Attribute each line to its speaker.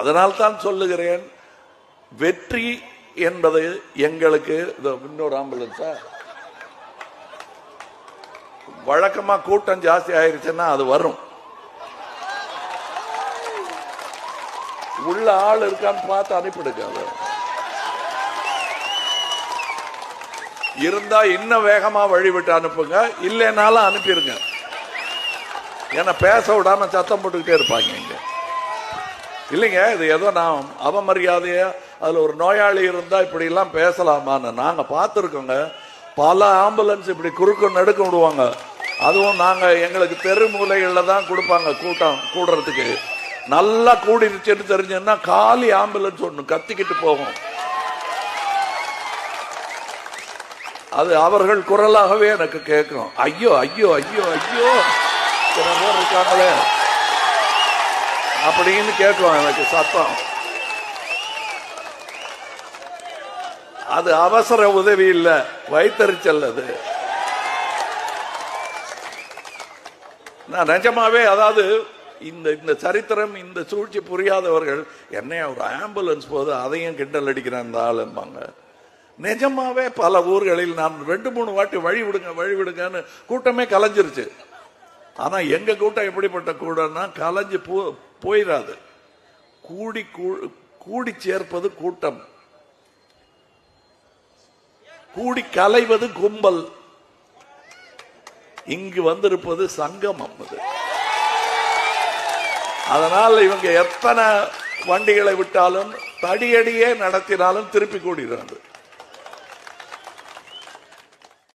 Speaker 1: அதனால் தான் சொல்லுகிறேன் வெற்றி என்பது எங்களுக்கு இன்னொரு ஆம்புலன்ஸா வழக்கமா கூட்டம் ஜாஸ்தி ஆயிருச்சுன்னா அது வரும். உள்ள ஆள் இருக்கான்னு பார்த்து அனுப்பிடுங்க அது. இருந்தா இன்னும் வேகமா வழிவிட்டு அனுப்புங்க இல்லைனாலும் அனுப்பிடுங்க. ஏன்னா பேச விடாம சத்தம் போட்டுக்கிட்டே இருப்பாங்க இங்க. இல்லைங்க இது ஏதோ நான் அவமரியாதையா அதில் ஒரு நோயாளி இருந்தால் இப்படிலாம் பேசலாமான்னு. நாங்கள் பார்த்துருக்கோங்க. பல ஆம்புலன்ஸ் இப்படி குறுக்கு நடுக்க விடுவாங்க. அதுவும் நாங்கள் எங்களுக்கு தெரு மூலைகளில் தான் கொடுப்பாங்க கூட்டம் கூடுறதுக்கு. நல்லா கூடிருச்சுன்னு தெரிஞ்சுன்னா காலி ஆம்புலன்ஸ் ஒன்று கத்திக்கிட்டு போகும். அது அவர்கள் குரலாகவே எனக்கு கேட்கும். ஐயோ ஐயோ ஐயோ ஐயோ. இருக்காங்களே. அப்படின்னு கேட்கும் எனக்கு சத்தம். அது அவசர உதவி இல்ல வைத்தறிச்சல் அது. நான் நிஜமாவே அதாவது இந்த இந்த சரித்திரம் இந்த சூழ்ச்சி புரியாதவர்கள் என்னைய ஒரு ஆம்புலன்ஸ் போது அதையும் கிண்டல் அடிக்கிறான் இந்த ஆளும்பாங்க நிஜமாவே பல ஊர்களில் நான் ரெண்டு மூணு வாட்டி வழி விடுங்க வழி விடுங்கன்னு கூட்டமே கலைஞ்சிருச்சு. ஆனா எங்க கூட்டம் எப்படிப்பட்ட கூட்டம்னா கலைஞ்சு போ போயிடாது கூடி கூடி சேர்ப்பது கூட்டம். கூடி கலைவது கும்பல். இங்கு வந்திருப்பது சங்கமம் அது. அதனால் இவங்க எத்தனை வண்டிகளை விட்டாலும் தடியடியே நடத்தினாலும் திருப்பி கூடிடுறது